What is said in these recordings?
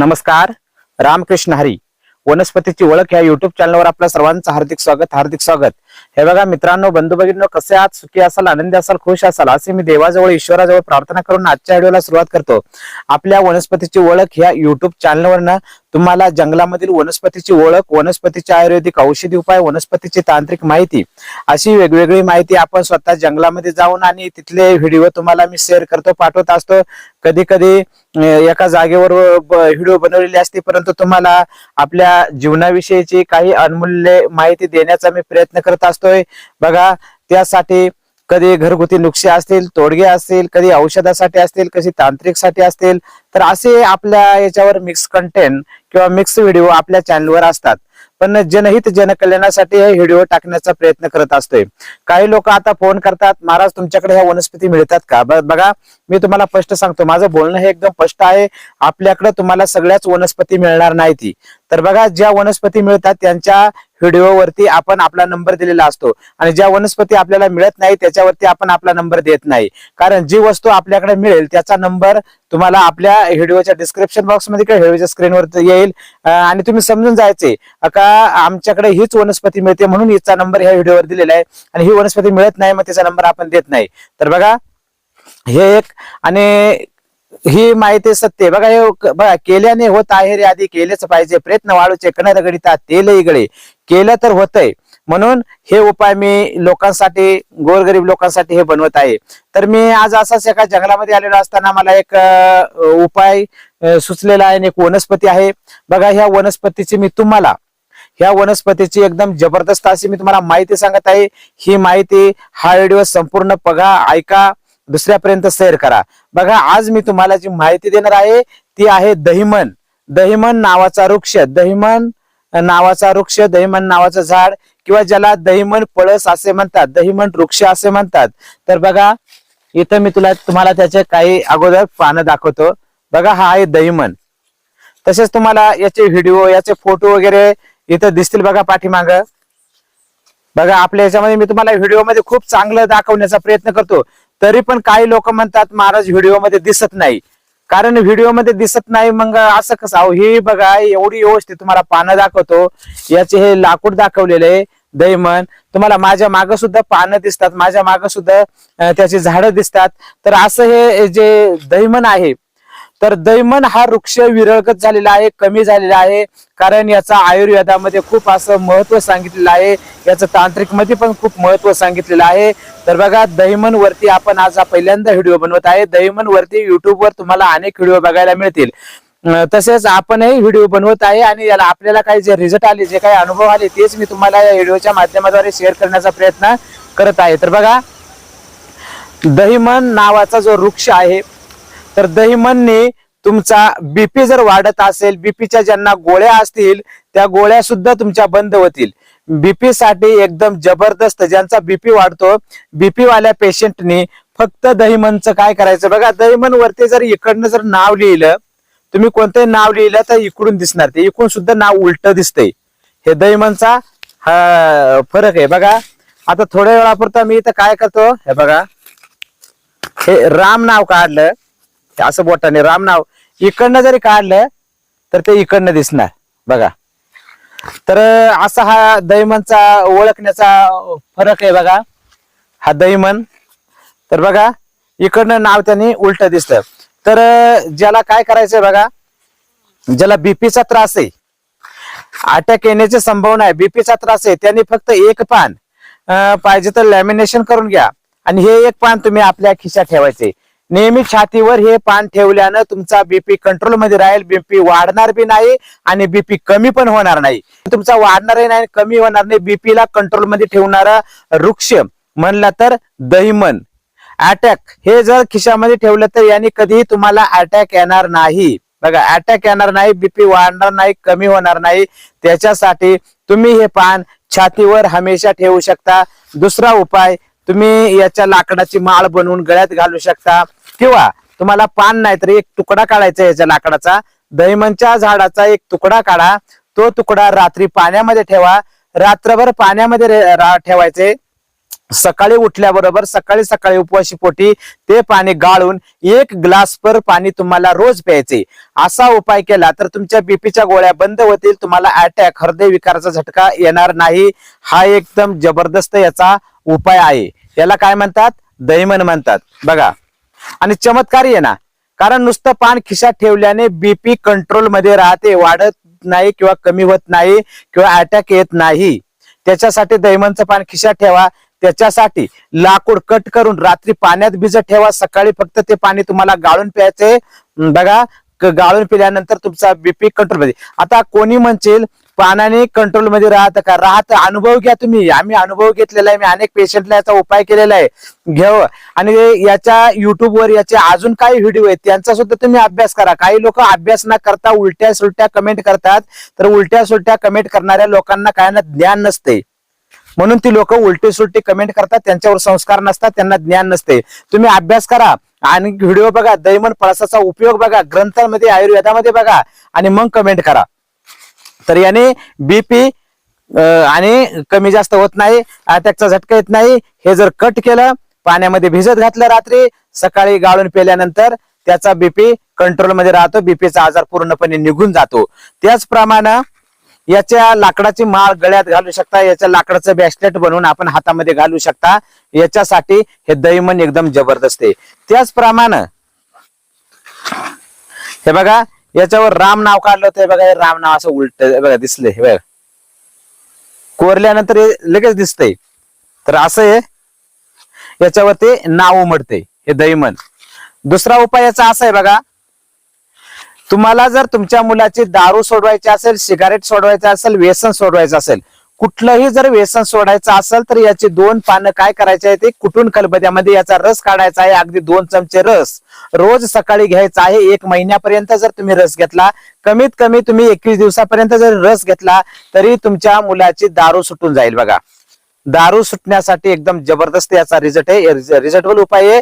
नमस्कार रामकृष्ण हरी. वनस्पतीची ओळख या युट्यूब चॅनलवर आपल्या सर्वांचं हार्दिक स्वागत हार्दिक स्वागत. हे बघा मित्रांनो बंधू भगिनींनो कसे आहात? सुखी असाल आनंदी असाल खुश असाल असे मी देवाजवळ ईश्वराजवळ प्रार्थना करून आजच्या व्हिडिओला सुरुवात करतो. आपल्या वनस्पतीची ओळख ह्या युट्यूब चॅनलवरनं तुम्हाला जंगलामधील वनस्पतीची ओळख वनस्पतीचे आयुर्वेदिक औषधी उपाय वनस्पतीची तांत्रिक माहिती अशी वेगवेगळी माहिती आपण स्वतः जंगलामध्ये जाऊन आणि तिथले व्हिडिओ तुम्हाला मी शेअर करतो पाठवत असतो. कधी कधी एका जागेवर व्हिडिओ बनवलेली असते परंतु तुम्हाला आपल्या जीवनाविषयीची काही अनमूल्य माहिती देण्याचा मी प्रयत्न करत असतोय. बघा त्यासाठी कधी घरगुती नुकसे असतील तोडगे असतील कधी औषधासाठी असतील कधी तांत्रिकसाठी असतील तर असे आपल्या याच्यावर मिक्स कंटेंट किंवा मिक्स व्हिडिओ आपल्या चॅनलवर असतात. पण जनहित जनकल्याणासाठी हे व्हिडिओ टाकण्याचा प्रयत्न करत असतोय. काही लोक आता फोन करतात महाराज तुमच्याकडे ह्या वनस्पती मिळतात का? बघा मी तुम्हाला स्पष्ट सांगतो. माझं बोलणं हे एकदम स्पष्ट आहे. आपल्याकडे तुम्हाला सगळ्याच वनस्पती मिळणार नाही ती तर बघा ज्या वनस्पती मिळतात त्यांच्या व्हिडिओवरती आपण आपला नंबर दिलेला असतो. आणि ज्या वनस्पती आपल्याला मिळत नाही त्याच्यावरती आपण आपला नंबर देत नाही. कारण जी वस्तू आपल्याकडे मिळेल त्याचा नंबर तुम्हाला आपल्या व्हिडिओच्या डिस्क्रिप्शन बॉक्समध्ये किंवा व्हिडिओच्या स्क्रीनवर येईल. आणि तुम्ही समजून जायचे का आमच्याकडे हीच वनस्पती मिळते म्हणून हिचा नंबर ह्या व्हिडिओवर दिलेला आहे. आणि ही वनस्पती मिळत नाही मग त्याचा नंबर आपण देत नाही. तर बघा हे एक आणि ही माहिती सत्य बघा हे बघा केल्याने होत आहे रे आधी केलेच पाहिजे. प्रयत्न वाढूचे कणर गडिता तेल इगळे केलं तर होतंय. म्हणून हे उपाय मी लोकांसाठी गोरगरीब लोकांसाठी हे बनवत आहे. तर मी आज असाच एका जंगलामध्ये आलेलो असताना मला एक उपाय सुचलेला आहे आणि एक वनस्पती आहे. बघा ह्या वनस्पतीची मी तुम्हाला ह्या वनस्पतीची एकदम जबरदस्त अशी मी तुम्हाला माहिती सांगत आहे. ही माहिती हा व्हिडिओ संपूर्ण बघा ऐका. दुसऱ्यापर्यंत शेअर करा. बघा आज मी तुम्हाला जी माहिती देणार आहे ती आहे दहिमन. दहिमन नावाचा वृक्ष दहिमन नावाचा वृक्ष दहिमन नावाचं झाड किंवा ज्याला दहिमन पळस असे म्हणतात दहिमन वृक्ष असे म्हणतात. तर बघा इथं मी तुला तुम्हाला त्याचे काही अगोदर पानं दाखवतो. बघा हा आहे दहिमन. तसेच तुम्हाला याचे व्हिडिओ याचे फोटो वगैरे इथं दिसतील बघा पाठीमाग. बघा आपल्या याच्यामध्ये मी तुम्हाला व्हिडिओमध्ये खूप चांगलं दाखवण्याचा प्रयत्न करतो. तरी पण काही लोक म्हणतात महाराज व्हिडिओमध्ये दिसत नाही. कारण व्हिडिओमध्ये दिसत नाही मग असं कसं? अहो ही बघा एवढी व्यवस्थित तुम्हाला पानं दाखवतो. याचे हे लाकूड दाखवलेले आहे दैमन तुम्हाला माझ्या मागं सुद्धा पानं दिसतात. माझ्या मागं सुद्धा त्याची झाडं दिसतात. तर असं हे जे दैमन आहे तर दैमन हा वृक्ष विरळगत झालेला आहे कमी झालेला आहे. कारण याचा आयुर्वेदामध्ये खूप असं महत्त्व सांगितलेलं आहे. याचं तांत्रिकमध्ये पण खूप महत्त्व सांगितलेलं आहे. तर बघा दैमन वरती आपण आज हा पहिल्यांदा व्हिडिओ बनवत आहे. दैमन वरती युट्यूबवर तुम्हाला अनेक व्हिडिओ बघायला मिळतील. तसेच आपणही व्हिडिओ बनवत आहे आणि याला आपल्याला काही जे रिझल्ट आले जे काही अनुभव आले तेच मी तुम्हाला या व्हिडिओच्या माध्यमाद्वारे शेअर करण्याचा प्रयत्न करत आहे. तर बघा दहिमन नावाचा जो वृक्ष आहे तर दहीमनने तुमचा बीपी जर वाढत असेल बीपीच्या ज्यांना गोळ्या असतील त्या गोळ्या सुद्धा तुमच्या बंद होतील. बीपी साठी एकदम जबरदस्त ज्यांचा बीपी वाढतो बीपी वाल्या पेशंटनी फक्त दहिमनचं काय करायचं? बघा दहीमन वरती जर इकडनं जर नाव लिहिलं तुम्ही कोणतंही नाव लिहिलं तर इकडून दिसणार. ते इकडून सुद्धा नाव उलट दिसतंय. हे दहिमनचा हा फरक आहे. बघा आता थोड्या वेळापुरता मी इथं काय करतो? हे बघा. हे राम नाव काढलं. हे असं बोटाने राम नाव. इकडनं जरी काढलं तर ते इकडनं दिसणार. बघा. तर असा हा दैमनचा ओळखण्याचा फरक आहे बघा. हा दैमन तर बघा इकडनं नाव त्यांनी उलट दिसतं तर ज्याला काय करायचंय बघा ज्याला बीपीचा त्रास आहे अटॅक येण्याची संभावना आहे बीपीचा त्रास आहे त्यांनी फक्त एक पान पाहिजे तर लॅमिनेशन करून घ्या. आणि हे एक पान तुम्ही आपल्या खिशात ठेवायचे. नेहमी छातीवर हे पान ठेवल्यानं तुमचा बीपी कंट्रोलमध्ये राहील. बीपी वाढणार बी नाही आणि बीपी कमी पण होणार नाही. तुमचा वाढणारही नाही कमी होणार नाही. बीपीला कंट्रोलमध्ये ठेवणारा वृक्ष म्हणला तर दहिमन. अटॅक हे जर खिशामध्ये ठेवलं तर याने कधीही तुम्हाला अटॅक येणार नाही. बघा अटॅक येणार नाही बीपी वाढणार नाही कमी होणार नाही. त्याच्यासाठी तुम्ही हे पान छातीवर हमेशा ठेवू शकता. दुसरा उपाय तुम्ही याच्या लाकडाची माळ बनवून गळ्यात घालू शकता. किंवा तुम्हाला पान नाही तर एक तुकडा काढायचा याच्या लाकडाचा. दैमनच्या झाडाचा एक तुकडा काढा. तो तुकडा रात्री पाण्यामध्ये ठेवा. रात्रभर पाण्यामध्ये रा- ठेवायचे. सकाळी उठल्याबरोबर सकाळी सकाळी उपवाशी पोटी ते पाणी गाळून एक ग्लास पर पाणी तुम्हाला रोज प्यायचे. असा उपाय केला तर तुमच्या बीपीच्या गोळ्या बंद होतील. तुम्हाला अटॅक हृदय विकाराचा झटका येणार नाही. हा एकदम जबरदस्त याचा उपाय आहे. याला काय म्हणतात? दैमन म्हणतात. बघा. आणि चमत्कारी आहे ना कारण नुसतं पान खिशात ठेवल्याने बीपी कंट्रोलमध्ये राहते वाढत नाही किंवा कमी होत नाही किंवा अटॅक येत नाही. त्याच्यासाठी दैमनचं पान खिशात ठेवा. त्याच्यासाठी लाकूड कट करून रात्री पाण्यात भिजत ठेवा. सकाळी फक्त ते पाणी तुम्हाला गाळून प्यायचे. बघा गाळून पिल्यानंतर तुमचा बीपी कंट्रोलमध्ये. आता कोणी म्हणतील पाण्याने कंट्रोलमध्ये राहत का? राहत. अनुभव घ्या तुम्ही. आम्ही अनुभव घेतलेला आहे. मी अनेक पेशंटला याचा उपाय केलेला आहे. घेऊ हो. आणि याच्या युट्यूबवर याचे अजून काही व्हिडिओ आहेत. त्यांचा सुद्धा तुम्ही अभ्यास करा. काही लोक अभ्यास न करता उलट्या सुलट्या कमेंट करतात. तर उलट्या सुलट्या कमेंट करणाऱ्या लोकांना काय ना ज्ञान नसते. म्हणून ती लोक उलटी सुलटी कमेंट करतात. त्यांच्यावर संस्कार नसतात. त्यांना ज्ञान नसते. तुम्ही अभ्यास करा. आणि व्हिडिओ बघा. दैमन पळसाचा उपयोग बघा. ग्रंथांमध्ये आयुर्वेदामध्ये बघा. आणि मग कमेंट करा. तर याने बीपी आणि कमी जास्त होत नाही अटॅकचा झटका येत नाही. हे जर कट केलं पाण्यामध्ये भिजत घातलं रात्री सकाळी गाळून पेल्यानंतर त्याचा बीपी कंट्रोलमध्ये राहतो. बीपीचा आजार पूर्णपणे निघून जातो. त्याचप्रमाणे याच्या लाकडाची माळ गळ्यात घालू शकता याच्या लाकडाचं बॅसलेट बनवून आपण हातामध्ये घालू शकता. याच्यासाठी हे दैमन एकदम जबरदस्त आहे. त्याचप्रमाणे हे बघा याच्यावर राम नाव काढलं होतं बघा हे राम नाव असं उलट बघा दिसलंय बघा. कोरल्यानंतर हे लगेच दिसतंय. तर असं आहे याच्यावर ते नाव उमडते हे दैमन दुसरा उपाय याचा असा आहे बघा तुम्हाला जर तुमच्या मुलाची दारू सोडवायची असेल सिगारेट सोडवायचं असेल व्यसन सोडवायचं असेल कुठलंही जर व्यसन सोडायचं असेल तर याची दोन पानं काय करायचे आहे ते कुठून खलबत्यामध्ये याचा रस काढायचा आहे? अगदी दोन चमचे रस. रोज सकाळी घ्यायचा आहे. एक महिन्यापर्यंत जर तुम्ही रस घेतला कमीत कमी तुम्ही एकवीस दिवसापर्यंत जर रस घेतला तरी तुमच्या मुलाची दारू सुटून जाईल बघा. दारू सुटण्यासाठी एकदम जबरदस्त याचा रिझल्ट आहे. रिझल्टफुल उपाय आहे.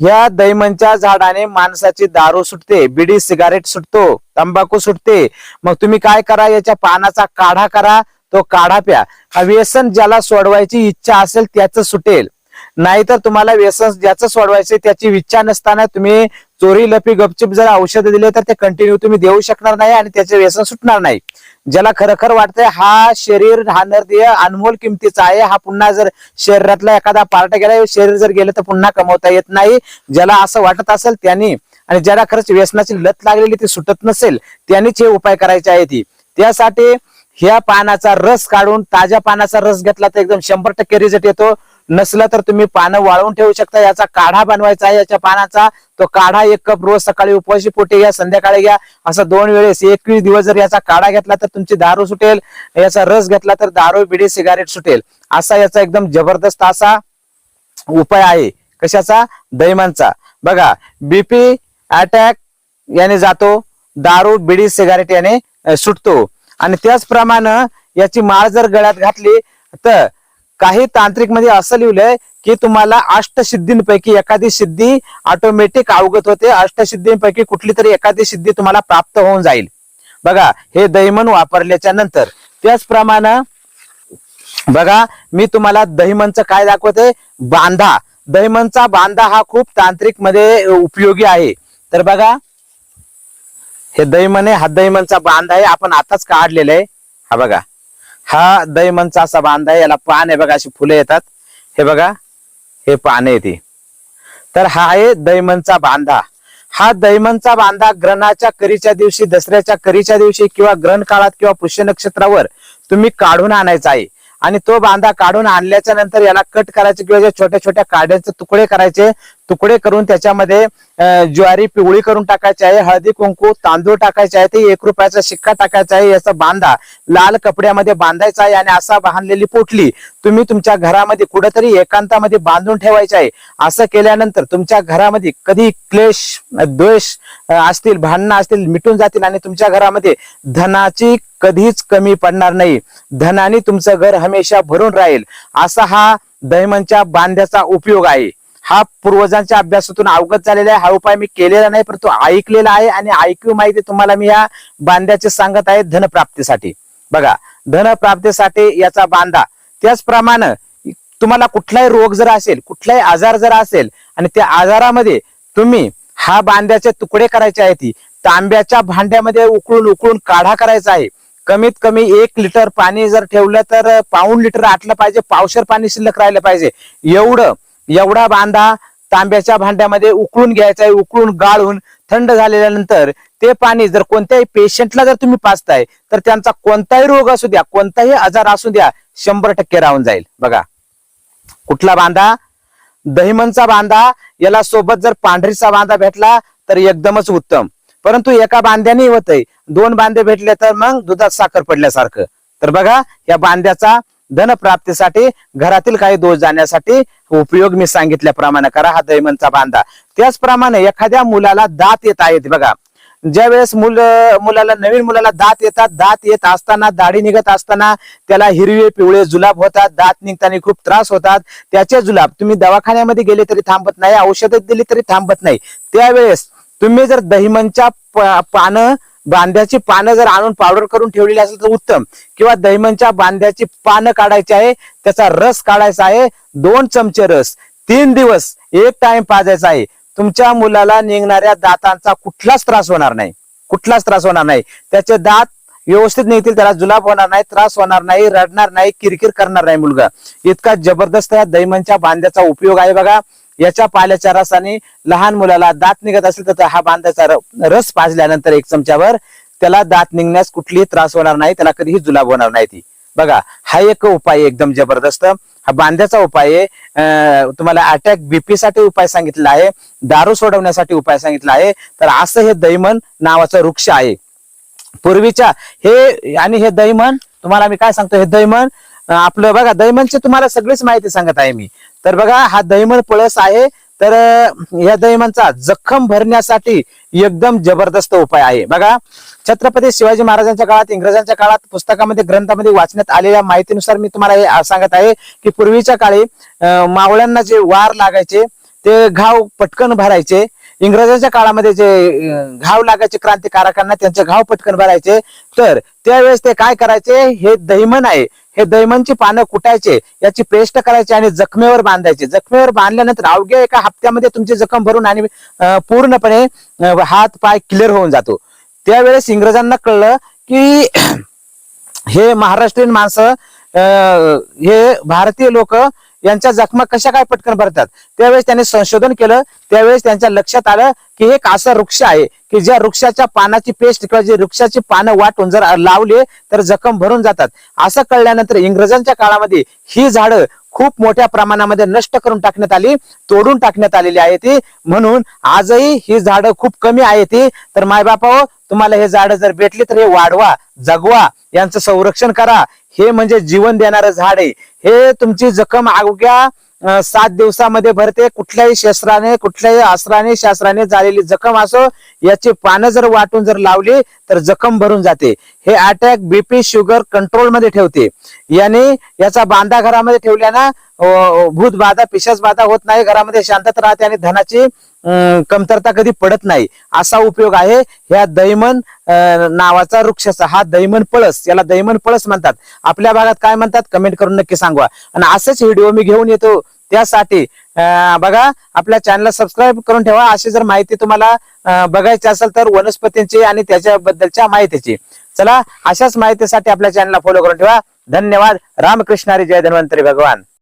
ह्या दैमनच्या झाडाने माणसाची दारू सुटते बिडी सिगारेट सुटतो तंबाखू सुटते. मग तुम्ही काय करा? याच्या पानाचा काढा करा. तो काढा प्या. हा व्यसन ज्याला सोडवायची इच्छा असेल त्याच सुटेल. नाहीतर तुम्हाला व्यसन ज्याचं सोडवायचं त्याची इच्छा नसताना तुम्ही चोरी लपी गपचिप जर औषध दिले तर ते कंटिन्यू तुम्ही देऊ शकणार नाही आणि त्याचे व्यसन सुटणार नाही. ज्याला खरखर वाटतंय हा शरीर हा नरदेह अनमोल किमतीचा आहे. हा पुन्हा जर शरीरातला एखादा पार्ट गेला शरीर जर गेलं तर पुन्हा कमवता येत नाही. ज्याला असं वाटत असेल त्यांनी आणि ज्याला खरंच व्यसनाची लत लागलेली ती सुटत नसेल त्यांनीच हे उपाय करायचे आहे ती त्यासाठी ह्या पानाचा रस काढून ताज्या पानाचा रस घेतला तर एकदम शंभर टक्के रिझल्ट येतो. नसलं तर तुम्ही पानं वाळवून ठेवू शकता. याचा काढा बनवायचा आहे याच्या पानाचा. तो काढा एक कप रोज सकाळी उपवाशी पोटे घ्या संध्याकाळी घ्या. असं दोन वेळेस एकवीस दिवस जर याचा काढा घेतला तर तुमची दारू सुटेल. याचा रस घेतला तर दारू बिडी सिगारेट सुटेल. असा याचा एकदम जबरदस्त असा उपाय आहे. कशाचा? दैमानचा बघा बीपी अटॅक याने जातो. दारू बिडी सिगारेट याने सुटतो. आणि त्याचप्रमाणे याची माळ जर गळ्यात घातली तर काही तांत्रिकमध्ये असं लिहिलंय की तुम्हाला अष्टसिद्धींपैकी एखादी सिद्धी ऑटोमॅटिक अवगत होते. अष्टसिद्धींपैकी कुठली तरी एखादी सिद्धी तुम्हाला प्राप्त होऊन जाईल. बघा हे दहिमन वापरल्याच्या नंतर. त्याचप्रमाणे बघा मी तुम्हाला दहिमनचं काय दाखवते? बांधा. दहिमनचा बांधा हा खूप तांत्रिकमध्ये उपयोगी आहे. तर बघा हे दैमन आहे हा दैमनचा बांधा आहे आपण आताच काढलेला आहे. हा बघा हा दैमनचा असा बांधा आहे याला पान आहे बघा अशी फुले येतात. हे बघा हे पाने ती. तर हा आहे दैमनचा बांधा. हा दैमनचा बांधा ग्रहणाच्या करीच्या दिवशी दसऱ्याच्या करीच्या दिवशी किंवा ग्रहण काळात किंवा पुष्य नक्षत्रावर तुम्ही काढून आणायचा आहे. आणि तो बांधा काढून आणल्याच्या नंतर याला कट करायचे किंवा छोट्या छोट्या काड्याचे तुकडे करायचे तुकडे करून त्याच्यामध्ये ज्वारी पिवळी करून टाकायची आहे हळदी कुंकू तांदूळ टाकायचे आहे ते एक रुपयाचा शिक्का टाकायचा आहे याचा बांधा. लाल कपड्यामध्ये बांधायचा आहे आणि असा बांधलेली पोटली तुम्ही तुमच्या घरामध्ये कुठेतरी एकांतामध्ये बांधून ठेवायचे आहे. असं केल्यानंतर तुमच्या घरामध्ये कधी क्लेश द्वेष असतील भांडणं असतील मिटून जातील आणि तुमच्या घरामध्ये धनाची कधीच कमी पडणार नाही. धनाने तुमचं घर हमेशा भरून राहील. असा हा दैमनच्या बांध्याचा उपयोग आहे. हा पूर्वजांच्या अभ्यासातून अवगत झालेला आहे. हा उपाय मी केलेला नाही परंतु ऐकलेला आहे आणि ऐकू माहिती तुम्हाला मी या बांध्याचे सांगत आहे धनप्राप्तीसाठी. बघा धनप्राप्तीसाठी याचा बांधा. त्याचप्रमाणे तुम्हाला कुठलाही रोग जर असेल कुठलाही आजार जर असेल आणि त्या आजारामध्ये तुम्ही हा बांध्याचे तुकडे करायचे आहेत तांब्याच्या भांड्यामध्ये उकळून उकळून काढा करायचा आहे. कमीत कमी एक लिटर पाणी जर ठेवलं तर पाऊण लिटर आटलं पाहिजे पावशर पाणी शिल्लक राहिलं पाहिजे. एवढं एवढा बांधा तांब्याच्या भांड्यामध्ये उकळून घ्यायचा आहे उकळून गाळून थंड झालेल्यानंतर ते पाणी जर कोणत्याही पेशंटला जर तुम्ही पाचताय तर त्यांचा कोणताही रोग असू द्या कोणताही आजार असू द्या शंभर टक्के राहून जाईल. बघा कुठला बांधा? दहिमनचा बांधा याला सोबत जर पांढरीचा बांधा भेटला तर एकदमच उत्तम. परंतु एका बांध्याने होतय. दोन बांधे भेटले तर मग दुधात साखर पडल्यासारखं. तर बघा या बांध्याचा धन प्राप्तीसाठी घरातील काही दोष जाण्यासाठी उपयोग मी सांगितल्याप्रमाणे करा हा दैमनचा बांधा. त्याचप्रमाणे एखाद्या मुलाला दात येत आहेत बघा. ज्या वेळेस मुल मुलाला नवीन मुलाला दात येतात दात येत असताना दाढी निघत असताना त्याला हिरवे पिवळे जुलाब होतात दात निघताना खूप त्रास होतात. त्याचे जुलाब तुम्ही दवाखान्यामध्ये गेले तरी थांबत नाही औषधच दिली तरी थांबत नाही. त्यावेळेस तुम्ही जर दहिमनच्या पानं बांध्याची पानं जर आणून पावडर करून ठेवलेली असेल तर उत्तम. किंवा दहिमनच्या बांध्याची पानं काढायची आहे त्याचा रस काढायचा आहे दोन चमचे रस तीन दिवस एक टाइम पाजायचा आहे. तुमच्या मुलाला निघणाऱ्या दातांचा कुठलाच त्रास होणार नाही. कुठलाच त्रास होणार नाही. त्याचे दात व्यवस्थित निघतील त्याला जुलाब होणार नाही त्रास होणार नाही रडणार नाही किरकिर करणार नाही मुलगा. इतका जबरदस्त या दैमनच्या बांध्याचा उपयोग आहे बघा. याच्या पाल्याच्या रसाने लहान मुलाला दात निघत असेल तर हा बांध्याचा रस पाजल्यानंतर एक चमच्यावर त्याला दात निघण्यास कुठलीही त्रास होणार नाही त्याला कधीही जुलाब होणार नाही ती. बघा हा एक उपाय एकदम जबरदस्त. हा बांध्याचा उपाय आहे. अं, तुम्हाला अटॅक बीपी साठी उपाय सांगितला आहे. दारू सोडवण्यासाठी उपाय सांगितला आहे. तर असं हे दैमन नावाचं वृक्ष आहे. पूर्वीच्या हे आणि हे दैमन तुम्हाला मी काय सांगतो? हे दैमन आपलं बघा दैमनचे तुम्हाला सगळीच माहिती सांगत आहे मी. तर बघा हा दैमन पळस आहे. तर या दैमनचा जखम भरण्यासाठी एकदम जबरदस्त उपाय आहे. बघा छत्रपती शिवाजी महाराजांच्या काळात इंग्रजांच्या काळात पुस्तकामध्ये ग्रंथामध्ये वाचण्यात आलेल्या माहितीनुसार मी तुम्हाला हे सांगत आहे की पूर्वीच्या काळी मावळ्यांना जे वार लागायचे ते घाव पटकन भरायचे. इंग्रजांच्या काळामध्ये जे घाव लागायचे क्रांतिकारकांना त्यांचे घाव पटकन भरायचे. तर त्यावेळेस ते काय करायचे? हे दहिमन आहे. हे दैमनची पानं कुटायचे याची पेस्ट करायची आणि जखमेवर बांधायचे. जखमेवर बांधल्यानंतर अवघ्या एका हप्त्यामध्ये तुमची जखम भरून आणि पूर्णपणे हात पाय क्लिअर होऊन जातो. त्यावेळेस इंग्रजांना कळलं की हे महाराष्ट्रीयन माणसं हे भारतीय लोक यांच्या जखमा कशा काय पटकन भरतात? त्यावेळेस त्यांनी संशोधन केलं त्यावेळेस त्यांच्या लक्षात आलं की एक असा वृक्ष आहे की ज्या वृक्षाच्या पानाची पेस्ट किंवा जे वृक्षाची पानं वाटून जर लावले तर जखम भरून जातात. असं कळल्यानंतर इंग्रजांच्या काळामध्ये ही झाडं खूप मोठ्या प्रमाणामध्ये नष्ट करून टाकण्यात आली तोडून टाकण्यात आलेली आहे ती. म्हणून आजही ही झाडं खूप कमी आहे ती. तर मायबापा तुम्हाला हे झाडं जर भेटली तर हे वाढवा जगवा यांचं संरक्षण करा. हे म्हणजे जीवन देणारं झाड आहे. हे तुमची जखम अवघ्या सात दिवसामध्ये भरते. कुठल्याही शस्त्राने कुठल्याही अस्त्राने शास्त्राने झालेली जखम असो याची पानं जर वाटून जर लावली तर जखम भरून जाते. हे अटॅक बीपी शुगर कंट्रोलमध्ये ठेवते. याने याचा बांधा घरामध्ये ठेवल्यानं भूत बाधा पिशाच बाधा होत नाही. घरामध्ये शांतता राहते आणि धनाची कमतरता कधी पडत नाही. असा उपयोग आहे. ह्या दैमन नावाचा वृक्षाचा. हा दैमन पळस याला दैमन पळस म्हणतात. आपल्या भागात काय म्हणतात? कमेंट करून नक्की सांगवा. आणि असेच व्हिडिओ मी घेऊन येतो. त्यासाठी अं, बघा आपल्या चॅनलला सबस्क्राईब करून ठेवा. अशी जर माहिती तुम्हाला बघायची असेल तर वनस्पतींची आणि त्याच्याबद्दलच्या माहितीची. चला अशाच माहितीसाठी आपल्या चॅनलला फॉलो करून ठेवा. धन्यवाद. रामकृष्णारी जय. धन्वंतरी भगवान.